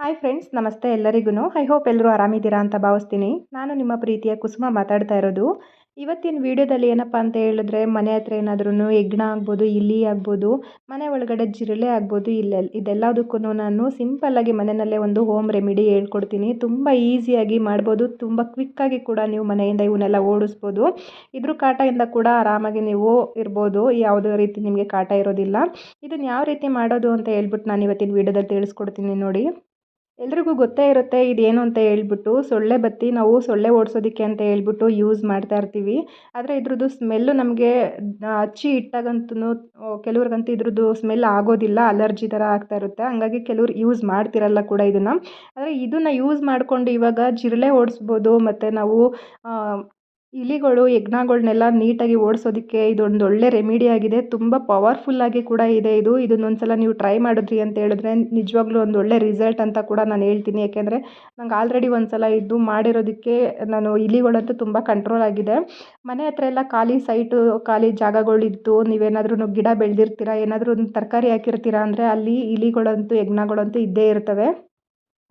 Hi friends ನಮಸ್ತೆ ಎಲ್ಲರಿಗೂ I hope ಎಲ್ಲರೂ ಆರಾಮಿದ್ದೀರಾ ಅಂತ ಭಾವಿಸ್ತೀನಿ. ನಾನು ನಿಮ್ಮ ಪ್ರೀತಿಯ ಕುಸುಮ ಮಾತಾಡ್ತಾ ಇರೋದು. ಇವತ್ತಿನ ವಿಡಿಯೋದಲ್ಲಿ ಏನಪ್ಪ ಅಂತ ಹೇಳಿದ್ರೆ, ಮನೆ ಹತ್ರ ಏನಾದ್ರೂ ಹೆಗ್ಣ ಆಗ್ಬೋದು, ಇಲಿ ಆಗ್ಬೋದು, ಮನೆ ಒಳಗಡೆ ಜಿರಳೆ ಆಗ್ಬೋದು ಇಲ್ಲ ಇದೆಲ್ಲದಕ್ಕೂ ನಾನು ಸಿಂಪಲ್ಲಾಗಿ ಮನೆಯಲ್ಲೇ ಒಂದು ಹೋಮ್ ರೆಮಿಡಿ ಹೇಳ್ಕೊಡ್ತೀನಿ. ತುಂಬ ಈಸಿಯಾಗಿ ಮಾಡ್ಬೋದು. ತುಂಬ ಕ್ವಿಕ್ಕಾಗಿ ಕೂಡ ನೀವು ಮನೆಯಿಂದ ಇವನ್ನೆಲ್ಲ ಓಡಿಸ್ಬೋದು. ಇದ್ರ ಕಾಟದಿಂದ ಕೂಡ ಆರಾಮಾಗಿ ನೀವು ಇರ್ಬೋದು. ಯಾವುದೇ ರೀತಿ ನಿಮಗೆ ಕಾಟ ಇರೋದಿಲ್ಲ. ಇದನ್ನು ಯಾವ ರೀತಿ ಮಾಡೋದು ಅಂತ ಹೇಳ್ಬಿಟ್ಟು ನಾನು ಇವತ್ತಿನ ವಿಡಿಯೋದಲ್ಲಿ ತಿಳಿಸ್ಕೊಡ್ತೀನಿ ನೋಡಿ. ಎಲ್ರಿಗೂ ಗೊತ್ತೇ ಇರುತ್ತೆ ಇದೇನು ಅಂತ ಹೇಳ್ಬಿಟ್ಟು ಸೊಳ್ಳೆ ಬತ್ತಿ ನಾವು ಸೊಳ್ಳೆ ಓಡಿಸೋದಕ್ಕೆ ಅಂತ ಹೇಳ್ಬಿಟ್ಟು ಯೂಸ್ ಮಾಡ್ತಾ ಇರ್ತೀವಿ. ಆದರೆ ಇದ್ರದ್ದು ಸ್ಮೆಲ್ಲು ನಮಗೆ ಹಚ್ಚಿ ಇಟ್ಟಾಗಂತೂ ಕೆಲವ್ರಿಗಂತೂ ಇದ್ರದ್ದು ಸ್ಮೆಲ್ ಆಗೋದಿಲ್ಲ, ಅಲರ್ಜಿ ಥರ ಆಗ್ತಾ ಇರುತ್ತೆ. ಹಂಗಾಗಿ ಕೆಲವ್ರು ಯೂಸ್ ಮಾಡ್ತಿರಲ್ಲ ಕೂಡ ಇದನ್ನು. ಆದರೆ ಇದನ್ನು ಯೂಸ್ ಮಾಡಿಕೊಂಡು ಇವಾಗ ಜಿರಳೆ ಓಡಿಸ್ಬೋದು, ಮತ್ತು ನಾವು ಇಲಿಗಳು ಹೆಗ್ಣಗಳ್ನೆಲ್ಲ ನೀಟಾಗಿ ಓಡಿಸೋದಕ್ಕೆ ಇದೊಂದು ಒಳ್ಳೆ ರೆಮಿಡಿ ಆಗಿದೆ. ತುಂಬ ಪವರ್ಫುಲ್ಲಾಗಿ ಕೂಡ ಇದೆ ಇದು. ಇದನ್ನೊಂದು ಸಲ ನೀವು ಟ್ರೈ ಮಾಡಿದ್ರಿ ಅಂತ ಹೇಳಿದ್ರೆ ನಿಜವಾಗ್ಲೂ ಒಂದು ಒಳ್ಳೆ ರಿಸಲ್ಟ್ ಅಂತ ಕೂಡ ನಾನು ಹೇಳ್ತೀನಿ. ಯಾಕೆಂದರೆ ನಂಗೆ ಆಲ್ರೆಡಿ ಒಂದು ಸಲ ಇದು ಮಾಡಿರೋದಕ್ಕೆ ನಾನು ಇಲಿಗಳಂತೂ ತುಂಬ ಕಂಟ್ರೋಲ್ ಆಗಿದೆ. ಮನೆ ಹತ್ರ ಎಲ್ಲ ಖಾಲಿ ಸೈಟು ಖಾಲಿ ಜಾಗಗಳಿತ್ತು ನೀವೇನಾದ್ರೂ ಗಿಡ ಬೆಳೆದಿರ್ತೀರ, ಏನಾದರೂ ಒಂದು ತರಕಾರಿ ಹಾಕಿರ್ತೀರ ಅಂದರೆ ಅಲ್ಲಿ ಇಲಿಗಳಂತೂ ಹೆಗ್ಣಗಳಂತೂ ಇದ್ದೇ ಇರ್ತವೆ.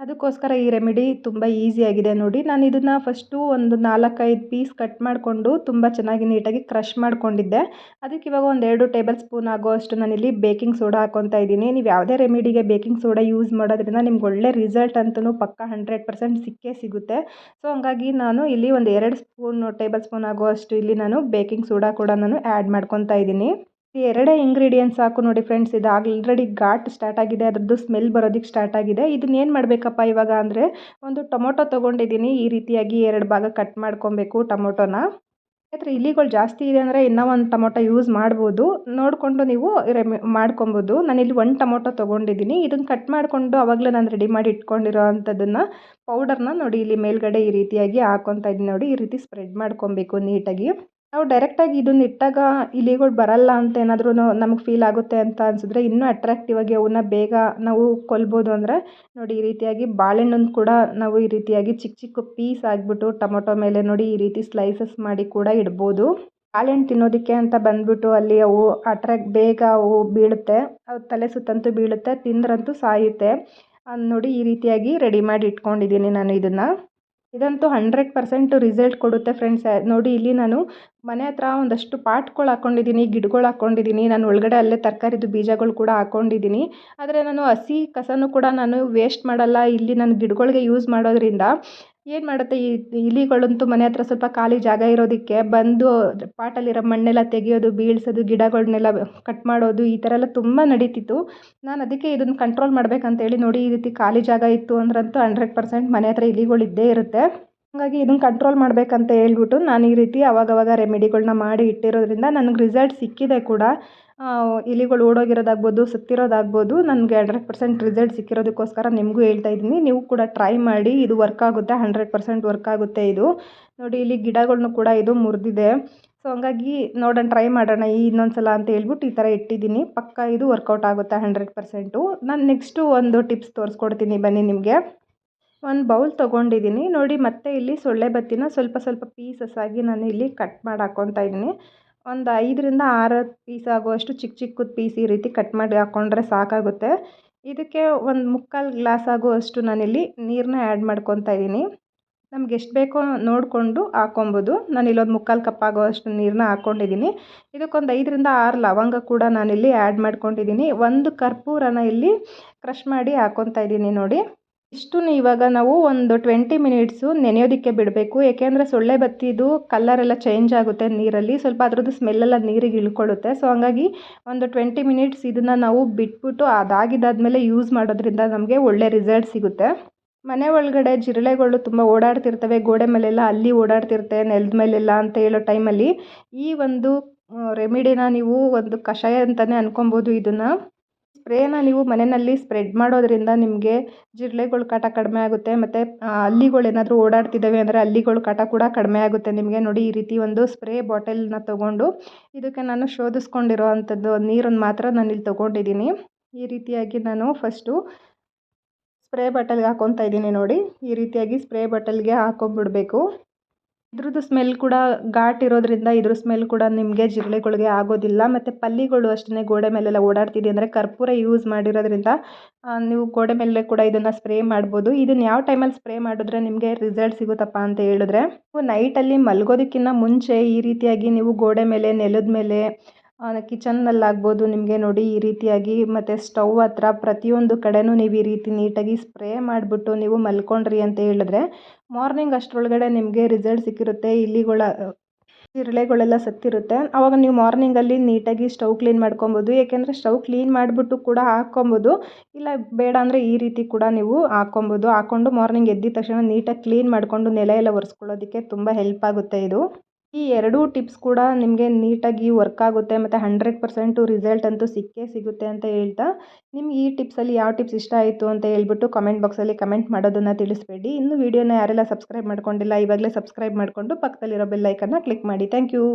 ಅದಕ್ಕೋಸ್ಕರ ಈ ರೆಮಿಡಿ ತುಂಬ ಈಸಿಯಾಗಿದೆ ನೋಡಿ. ನಾನು ಇದನ್ನು ಫಸ್ಟು ಒಂದು ನಾಲ್ಕೈದು ಪೀಸ್ ಕಟ್ ಮಾಡಿಕೊಂಡು ತುಂಬ ಚೆನ್ನಾಗಿ ನೀಟಾಗಿ ಕ್ರಷ್ ಮಾಡಿಕೊಂಡಿದ್ದೆ. ಅದಕ್ಕೆ ಇವಾಗ ಒಂದು ಎರಡು ಟೇಬಲ್ ಸ್ಪೂನ್ ಆಗೋಷ್ಟು ನಾನಿಲ್ಲಿ ಬೇಕಿಂಗ್ ಸೋಡಾ ಹಾಕೊತಾ ಇದ್ದೀನಿ. ನೀವು ಯಾವುದೇ ರೆಮಿಡಿಗೆ ಬೇಕಿಂಗ್ ಸೋಡಾ ಯೂಸ್ ಮಾಡೋದ್ರಿಂದ ನಿಮ್ಗೆ ಒಳ್ಳೆ ರಿಸಲ್ಟ್ ಅಂತೂ ಪಕ್ಕ ಹಂಡ್ರೆಡ್ ಪರ್ಸೆಂಟ್ ಸಿಕ್ಕೇ ಸಿಗುತ್ತೆ. ಸೊ ಹಂಗಾಗಿ ನಾನು ಇಲ್ಲಿ ಒಂದು ಎರಡು ಸ್ಪೂನ್ ಟೇಬಲ್ ಸ್ಪೂನ್ ಆಗೋಷ್ಟು ಇಲ್ಲಿ ನಾನು ಬೇಕಿಂಗ್ ಸೋಡಾ ಕೂಡ ನಾನು ಆ್ಯಡ್ ಮಾಡ್ಕೊತಾ ಇದ್ದೀನಿ. ಎರಡೇ ಇಂಗ್ರೀಡಿಯೆಂಟ್ಸ್ ಸಾಕು ನೋಡಿ ಫ್ರೆಂಡ್ಸ್ ಇದು ಆಲ್ರೆಡಿ ಘಾಟ್ ಸ್ಟಾರ್ಟ್ ಆಗಿದೆ, ಅದರದ್ದು ಸ್ಮೆಲ್ ಬರೋದಕ್ಕೆ ಸ್ಟಾರ್ಟ್ ಆಗಿದೆ. ಇದನ್ನ ಏನು ಮಾಡಬೇಕಪ್ಪ ಇವಾಗ ಅಂದರೆ, ಒಂದು ಟೊಮೊಟೊ ತೊಗೊಂಡಿದ್ದೀನಿ, ಈ ರೀತಿಯಾಗಿ ಎರಡು ಭಾಗ ಕಟ್ ಮಾಡ್ಕೊಬೇಕು ಟೊಮೊಟೊನ. ಹತ್ರ ಇಲಿಗಳು ಜಾಸ್ತಿ ಇದೆ ಅಂದರೆ ಇನ್ನೂ ಒಂದು ಟೊಮೊಟೊ ಯೂಸ್ ಮಾಡ್ಬೋದು. ನೋಡಿಕೊಂಡು ನೀವು ರೆಮಿ ಮಾಡ್ಕೊಬೋದು. ನಾನಿಲ್ಲಿ ಒಂದು ಟೊಮೊಟೊ ತೊಗೊಂಡಿದ್ದೀನಿ. ಇದನ್ನು ಕಟ್ ಮಾಡಿಕೊಂಡು ಆವಾಗಲೇ ನಾನು ರೆಡಿ ಮಾಡಿ ಇಟ್ಕೊಂಡಿರೋ ಅಂಥದ್ದನ್ನು ಪೌಡರ್ನ ನೋಡಿ ಇಲ್ಲಿ ಮೇಲ್ಗಡೆ ಈ ರೀತಿಯಾಗಿ ಹಾಕ್ಕೊತಾ ಇದ್ದೀನಿ ನೋಡಿ, ಈ ರೀತಿ ಸ್ಪ್ರೆಡ್ ಮಾಡ್ಕೊಬೇಕು ನೀಟಾಗಿ. ನಾವು ಡೈರೆಕ್ಟಾಗಿ ಇದನ್ನ ಇಟ್ಟಾಗ ಇಲಿಗಳು ಬರಲ್ಲ ಅಂತ ಏನಾದ್ರೂ ನಮಗೆ ಫೀಲ್ ಆಗುತ್ತೆ ಅಂತ ಅನಿಸಿದ್ರೆ ಇನ್ನೂ ಅಟ್ರಾಕ್ಟಿವ್ ಆಗಿ ಅವನ್ನ ಬೇಗ ನಾವು ಕೊಲ್ಬೋದು ಅಂದರೆ ನೋಡಿ ಈ ರೀತಿಯಾಗಿ ಬಾಳೆಹಣ್ಣನ್ನು ಕೂಡ ನಾವು ಈ ರೀತಿಯಾಗಿ ಚಿಕ್ಕ ಚಿಕ್ಕ ಪೀಸ್ ಆಗಿಬಿಟ್ಟು ಟೊಮೊಟೊ ಮೇಲೆ ನೋಡಿ ಈ ರೀತಿ ಸ್ಲೈಸಸ್ ಮಾಡಿ ಕೂಡ ಇಡ್ಬೋದು. ಬಾಳೆಹಣ್ಣು ತಿನ್ನೋದಕ್ಕೆ ಅಂತ ಬಂದ್ಬಿಟ್ಟು ಅಲ್ಲಿ ಅವು ಅಟ್ರಾಕ್ಟ್ ಬೇಗ ಅವು ಬೀಳುತ್ತೆ, ಅವು ತಲೆ ಸುತ್ತಂತೂ ಬೀಳುತ್ತೆ, ತಿಂದ್ರಂತೂ ಸಾಯುತ್ತೆ. ನೋಡಿ ಈ ರೀತಿಯಾಗಿ ರೆಡಿ ಮಾಡಿ ಇಟ್ಕೊಂಡಿದ್ದೀನಿ ನಾನು ಇದನ್ನು. ಇದಂತೂ ಹಂಡ್ರೆಡ್ ಪರ್ಸೆಂಟ್ ರಿಸಲ್ಟ್ ಕೊಡುತ್ತೆ ಫ್ರೆಂಡ್ಸ್ ನೋಡಿ ಇಲ್ಲಿ ನಾನು ಮನೆ ಹತ್ರ ಒಂದಷ್ಟು ಪಾಟ್ಗಳು ಹಾಕ್ಕೊಂಡಿದ್ದೀನಿ ಗಿಡಗಳು ಹಾಕ್ಕೊಂಡಿದ್ದೀನಿ ನಾನು ಒಳಗಡೆ ಅಲ್ಲೇ ತರಕಾರಿದು ಬೀಜಗಳು ಕೂಡ ಹಾಕ್ಕೊಂಡಿದ್ದೀನಿ ಆದರೆ ನಾನು ಹಸಿ ಕಸನೂ ಕೂಡ ನಾನು ವೇಸ್ಟ್ ಮಾಡಲ್ಲ. ಇಲ್ಲಿ ನಾನು ಗಿಡಗಳಿಗೆ ಯೂಸ್ ಮಾಡೋದ್ರಿಂದ ಏನು ಮಾಡುತ್ತೆ ಈ ಇಲಿಗಳಂತೂ ಮನೆ ಹತ್ರ ಸ್ವಲ್ಪ ಖಾಲಿ ಜಾಗ ಇರೋದಕ್ಕೆ ಬಂದು ಪಾಟಲ್ಲಿರೋ ಮಣ್ಣೆಲ್ಲ ತೆಗೆಯೋದು, ಬೀಳ್ಸೋದು ಗಿಡಗಳನ್ನೆಲ್ಲ ಕಟ್ ಮಾಡೋದು, ಈ ಥರ ಎಲ್ಲ ತುಂಬ ನಡೀತಿತ್ತು. ನಾನು ಅದಕ್ಕೆ ಇದನ್ನು ಕಂಟ್ರೋಲ್ ಮಾಡಬೇಕಂತೇಳಿ ನೋಡಿ ಈ ರೀತಿ ಖಾಲಿ ಜಾಗ ಇತ್ತು ಅಂದ್ರಂತೂ ಹಂಡ್ರೆಡ್ ಪರ್ಸೆಂಟ್ ಮನೆ ಹತ್ರ ಇಲಿಗಳು ಇದ್ದೇ ಇರುತ್ತೆ. ಹಾಗಾಗಿ ಇದನ್ನು ಕಂಟ್ರೋಲ್ ಮಾಡಬೇಕಂತ ಹೇಳ್ಬಿಟ್ಟು ನಾನು ಈ ರೀತಿ ಅವಾಗವಾಗ ರೆಮಿಡಿಗಳನ್ನ ಮಾಡಿ ಇಟ್ಟಿರೋದ್ರಿಂದ ನನಗೆ ರಿಸಲ್ಟ್ ಸಿಕ್ಕಿದೆ ಕೂಡ. ಇಲಿಗಳು ಓಡೋಗಿರೋದಾಗ್ಬೋದು, ಸತ್ತಿರೋದಾಗ್ಬೋದು, ನನಗೆ ಹಂಡ್ರೆಡ್ ಪರ್ಸೆಂಟ್ ರಿಸಲ್ಟ್ ಸಿಕ್ಕಿರೋದಕ್ಕೋಸ್ಕರ ನಿಮಗೂ ಹೇಳ್ತಾ ಇದ್ದೀನಿ. ನೀವು ಕೂಡ ಟ್ರೈ ಮಾಡಿ, ಇದು ವರ್ಕ್ ಆಗುತ್ತೆ ಹಂಡ್ರೆಡ್ ಪರ್ಸೆಂಟ್ ವರ್ಕ್ ಆಗುತ್ತೆ ಇದು. ನೋಡಿ, ಇಲ್ಲಿ ಗಿಡಗಳನ್ನೂ ಕೂಡ ಇದು ಮುರಿದಿದೆ. ಸೊ ಹಂಗಾಗಿ ನೋಡೋಣ ಟ್ರೈ ಮಾಡೋಣ ಈ ಇನ್ನೊಂದು ಸಲ ಅಂತ ಹೇಳ್ಬಿಟ್ಟು ಈ ಥರ ಇಟ್ಟಿದ್ದೀನಿ. ಪಕ್ಕ ಇದು ವರ್ಕೌಟ್ ಆಗುತ್ತೆ ಹಂಡ್ರೆಡ್ ಪರ್ಸೆಂಟು ನಾನು ನೆಕ್ಸ್ಟು ಒಂದು ಟಿಪ್ಸ್ ತೋರಿಸ್ಕೊಡ್ತೀನಿ ಬನ್ನಿ ನಿಮಗೆ. ಒಂದು ಬೌಲ್ ತೊಗೊಂಡಿದ್ದೀನಿ ನೋಡಿ, ಮತ್ತೆ ಇಲ್ಲಿ ಸೊಳ್ಳೆ ಬತ್ತಿನ ಸ್ವಲ್ಪ ಸ್ವಲ್ಪ ಪೀಸಸ್ ಆಗಿ ನಾನು ಇಲ್ಲಿ ಕಟ್ ಮಾಡಿ ಹಾಕ್ಕೊತಾ ಇದ್ದೀನಿ. ಒಂದು ಐದರಿಂದ ಆರು ಪೀಸ್ ಆಗುವಷ್ಟು ಚಿಕ್ಕ ಚಿಕ್ಕದ ಪೀಸ್ ಈ ರೀತಿ ಕಟ್ ಮಾಡಿ ಹಾಕ್ಕೊಂಡ್ರೆ ಸಾಕಾಗುತ್ತೆ. ಇದಕ್ಕೆ ಒಂದು ಮುಕ್ಕಾಲು ಗ್ಲಾಸ್ ಆಗುವಷ್ಟು ನಾನಿಲ್ಲಿ ನೀರನ್ನ ಆ್ಯಡ್ ಮಾಡ್ಕೊತಾ ಇದ್ದೀನಿ. ನಮ್ಗೆ ಎಷ್ಟು ಬೇಕೋ ನೋಡಿಕೊಂಡು ಹಾಕ್ಕೊಬೋದು ನಾನು ಇಲ್ಲೊಂದು ಮುಕ್ಕಾಲು ಕಪ್ ನೀರನ್ನ ಹಾಕ್ಕೊಂಡಿದ್ದೀನಿ ಇದಕ್ಕೊಂದು ಐದರಿಂದ ಆರು ಲವಂಗ ಕೂಡ ನಾನಿಲ್ಲಿ ಆ್ಯಡ್ ಮಾಡ್ಕೊಂಡಿದ್ದೀನಿ ಒಂದು ಕರ್ಪೂರನ ಇಲ್ಲಿ ಕ್ರಷ್ ಮಾಡಿ ಹಾಕ್ಕೊತಾ ಇದ್ದೀನಿ ನೋಡಿ. ಇಷ್ಟು ಇವಾಗ ನಾವು ಒಂದು ಟ್ವೆಂಟಿ ಮಿನಿಟ್ಸು ನೆನೆಯೋದಕ್ಕೆ ಬಿಡಬೇಕು. ಏಕೆಂದರೆ ಸೊಳ್ಳೆ ಬತ್ತಿದು ಕಲ್ಲರೆಲ್ಲ ಚೇಂಜ್ ಆಗುತ್ತೆ ನೀರಲ್ಲಿ. ಸ್ವಲ್ಪ ಅದರದ್ದು ಸ್ಮೆಲ್ಲೆಲ್ಲ ನೀರಿಗೆ ಇಳ್ಕೊಳ್ಳುತ್ತೆ. ಸೊ ಹಂಗಾಗಿ ಒಂದು ಟ್ವೆಂಟಿ ಮಿನಿಟ್ಸ್ ಇದನ್ನು ನಾವು ಬಿಟ್ಬಿಟ್ಟು ಅದಾಗಿದ್ದಾದಮೇಲೆ ಯೂಸ್ ಮಾಡೋದ್ರಿಂದ ನಮಗೆ ಒಳ್ಳೆ ರಿಸಲ್ಟ್ ಸಿಗುತ್ತೆ. ಮನೆ ಒಳಗಡೆ ಜಿರಳೆಗಳು ತುಂಬ ಓಡಾಡ್ತಿರ್ತವೆ. ಗೋಡೆ ಮೇಲೆಲ್ಲ ಅಲ್ಲಿ ಓಡಾಡ್ತಿರುತ್ತೆ, ನೆಲದ ಮೇಲೆಲ್ಲ ಅಂತ ಹೇಳೋ ಟೈಮಲ್ಲಿ ಈ ಒಂದು ರೆಮಿಡಿನ ನೀವು ಒಂದು ಕಷಾಯ ಅಂತಲೇ ಅನ್ಕೊಬೋದು ಇದನ್ನು. ಸ್ಪ್ರೇನ ನೀವು ಮನೆಯಲ್ಲಿ ಸ್ಪ್ರೆಡ್ ಮಾಡೋದ್ರಿಂದ ನಿಮಗೆ ಜಿರಳೆಗಳ ಕಾಟ ಕಡಿಮೆ ಆಗುತ್ತೆ, ಮತ್ತು ಹಲ್ಲಿಗಳು ಏನಾದರೂ ಓಡಾಡ್ತಿದ್ದಾವೆ ಅಂದರೆ ಹಲ್ಲಿಗಳ ಕಾಟ ಕೂಡ ಕಡಿಮೆ ಆಗುತ್ತೆ. ನಿಮಗೆ ನೋಡಿ ಈ ರೀತಿ ಒಂದು ಸ್ಪ್ರೇ ಬಾಟಲ್ನ ತೊಗೊಂಡು ಇದಕ್ಕೆ ನಾನು ಶೋಧಿಸ್ಕೊಂಡಿರೋ ಅಂಥದ್ದು ನೀರನ್ನು ಮಾತ್ರ ನಾನು ಇಲ್ಲಿ ತೊಗೊಂಡಿದ್ದೀನಿ. ಈ ರೀತಿಯಾಗಿ ನಾನು ಫಸ್ಟು ಸ್ಪ್ರೇ ಬಾಟಲ್ಗೆ ಹಾಕ್ಕೊತಾ ಇದ್ದೀನಿ ನೋಡಿ. ಈ ರೀತಿಯಾಗಿ ಸ್ಪ್ರೇ ಬಾಟಲ್ಗೆ ಹಾಕೊಂಬಿಡಬೇಕು. ಇದ್ರದ್ದು ಸ್ಮೆಲ್ ಕೂಡ ಘಾಟ್ ಇರೋದ್ರಿಂದ ಇದ್ರ ಸ್ಮೆಲ್ ಕೂಡ ನಿಮಗೆ ಜಿರಳೆಗಳಿಗೆ ಆಗೋದಿಲ್ಲ. ಮತ್ತು ಪಲ್ಲಿಗಳು ಅಷ್ಟೇ ಗೋಡೆ ಮೇಲೆಲ್ಲ ಓಡಾಡ್ತಿದೆ ಅಂದರೆ ಕರ್ಪೂರ ಯೂಸ್ ಮಾಡಿರೋದ್ರಿಂದ ನೀವು ಗೋಡೆ ಮೇಲೆ ಕೂಡ ಇದನ್ನು ಸ್ಪ್ರೇ ಮಾಡ್ಬೋದು. ಇದನ್ನು ಯಾವ ಟೈಮಲ್ಲಿ ಸ್ಪ್ರೇ ಮಾಡಿದ್ರೆ ನಿಮಗೆ ರಿಸಲ್ಟ್ ಸಿಗುತ್ತಪ್ಪ ಅಂತ ಹೇಳಿದ್ರೆ, ನೀವು ನೈಟಲ್ಲಿ ಮಲ್ಗೋದಕ್ಕಿಂತ ಮುಂಚೆ ಈ ರೀತಿಯಾಗಿ ನೀವು ಗೋಡೆ ಮೇಲೆ, ನೆಲದ ಮೇಲೆ ಕಿಚನ್ನಲ್ಲಾಗ್ಬೋದು, ನಿಮಗೆ ನೋಡಿ ಈ ರೀತಿಯಾಗಿ ಮತ್ತು ಸ್ಟವ್ ಹತ್ರ ಪ್ರತಿಯೊಂದು ಕಡೆನೂ ನೀವು ಈ ರೀತಿ ನೀಟಾಗಿ ಸ್ಪ್ರೇ ಮಾಡಿಬಿಟ್ಟು ನೀವು ಮಲ್ಕೊಂಡ್ರಿ ಅಂತ ಹೇಳಿದ್ರೆ ಮಾರ್ನಿಂಗ್ ಅಷ್ಟರೊಳಗಡೆ ನಿಮಗೆ ರಿಸಲ್ಟ್ ಸಿಕ್ಕಿರುತ್ತೆ, ಇಲಿಗಳ ಇರಳೆಗಳೆಲ್ಲ ಸತ್ತಿರುತ್ತೆ. ಆವಾಗ ನೀವು ಮಾರ್ನಿಂಗಲ್ಲಿ ನೀಟಾಗಿ ಸ್ಟವ್ ಕ್ಲೀನ್ ಮಾಡ್ಕೊಬೋದು, ಏಕೆಂದರೆ ಸ್ಟವ್ ಕ್ಲೀನ್ ಮಾಡಿಬಿಟ್ಟು ಕೂಡ ಹಾಕ್ಕೊಬೋದು, ಇಲ್ಲ ಬೇಡ ಅಂದರೆ ಈ ರೀತಿ ಕೂಡ ನೀವು ಹಾಕ್ಕೊಬೋದು. ಹಾಕ್ಕೊಂಡು ಮಾರ್ನಿಂಗ್ ಎದ್ದಿದ ತಕ್ಷಣ ನೀಟಾಗಿ ಕ್ಲೀನ್ ಮಾಡಿಕೊಂಡು ನೆಲ ಎಲ್ಲ ಒರೆಸ್ಕೊಳ್ಳೋದಕ್ಕೆ ತುಂಬ ಹೆಲ್ಪ್ ಆಗುತ್ತೆ ಇದು. ಈ ಎರಡೂ ಟಿಪ್ಸ್ ಕೂಡ ನಿಮಗೆ ನೀಟಾಗಿ ವರ್ಕ್ ಆಗುತ್ತೆ, ಮತ್ತು ಹಂಡ್ರೆಡ್ ಪರ್ಸೆಂಟು ರಿಸಲ್ಟ್ ಅಂತೂ ಸಿಕ್ಕೇ ಸಿಗುತ್ತೆ ಅಂತ ಹೇಳ್ತಾ, ನಿಮ್ಗೆ ಈ ಟಿಪ್ಸಲ್ಲಿ ಯಾವ ಟಿಪ್ಸ್ ಇಷ್ಟ ಆಯಿತು ಅಂತ ಹೇಳ್ಬಿಟ್ಟು ಕಮೆಂಟ್ ಬಾಕ್ಸಲ್ಲಿ ಕಮೆಂಟ್ ಮಾಡೋದನ್ನು ತಿಳಿಸ್ಬೇಡಿ. ಇನ್ನು ವೀಡಿಯೋನ ಯಾರೆಲ್ಲ ಸಬ್ಸ್ಕ್ರೈಬ್ ಮಾಡ್ಕೊಂಡಿಲ್ಲ, ಇವಾಗಲೇ ಸಬ್ಸ್ಕ್ರೈಬ್ ಮಾಡಿಕೊಂಡು ಪಕ್ಕದಲ್ಲಿರೋ ಬೆಲ್ ಐಕನ್ನ ಕ್ಲಿಕ್ ಮಾಡಿ. Thank you